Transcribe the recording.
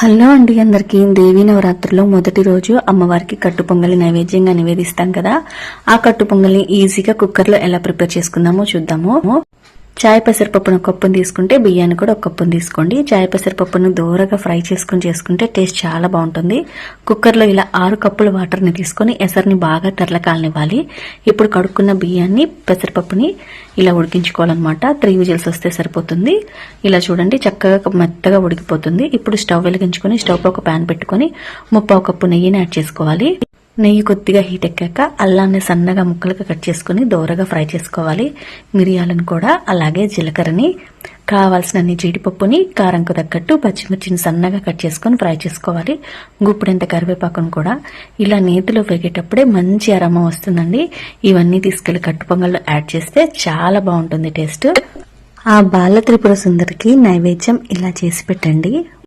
Hello అండి అందరికీ దేవీ నవరాత్రుల్లో మొదటి రోజు అమ్మవారికి కట్టు పొంగలి నైవేద్యంగా నివేదిస్తాం కదా. ఆ కట్టు పొంగల్ని ఈజీగా కుక్కర్లో ఎలా ప్రిపేర్ చేసుకుందామో చూద్దాము. చాయ్ పెసరపప్పును ఒక కప్పును తీసుకుంటే బియ్యాన్ని కూడా ఒక కప్పును తీసుకోండి. చాయ్ పెసరపప్పును దూరగా ఫ్రై చేసుకుని చేసుకుంటే టేస్ట్ చాలా బాగుంటుంది. కుక్కర్లో ఇలా ఆరు కప్పుల వాటర్ని తీసుకొని ఎసర్ని బాగా తెరలకాలనివ్వాలి ఇప్పుడు కడుక్కున్న బియ్యాన్ని పెసరపప్పుని ఇలా ఉడికించుకోవాలన్నమాట. త్రీ విజిల్స్ వస్తే సరిపోతుంది. ఇలా చూడండి చక్కగా మెత్తగా ఉడికిపోతుంది. ఇప్పుడు స్టవ్ వెలిగించుకొని స్టవ్ ఒక ప్యాన్ పెట్టుకొని ముప్పావు కప్పు నెయ్యిని యాడ్ చేసుకోవాలి. నెయ్యి కొద్దిగా హీట్ ఎక్కాక అల్లాన్ని సన్నగా ముక్కలుగా కట్ చేసుకుని దోరగా ఫ్రై చేసుకోవాలి. మిరియాలను కూడా అలాగే జీలకర్రని కావాల్సినన్ని జీడిపప్పుని కారంకు తగ్గట్టు పచ్చిమిర్చిని సన్నగా కట్ చేసుకొని ఫ్రై చేసుకోవాలి. గుప్పుడెంత కరివేపాకును కూడా. ఇలా నేతిలో వేగేటప్పుడే మంచి అరమ వస్తుందండి. ఇవన్నీ తీసుకెళ్ళి కట్టు పొంగల్లో యాడ్ చేస్తే చాలా బాగుంటుంది టేస్ట్. ఆ బాల త్రిపుర సుందరికి నైవేద్యం ఇలా చేసి పెట్టండి.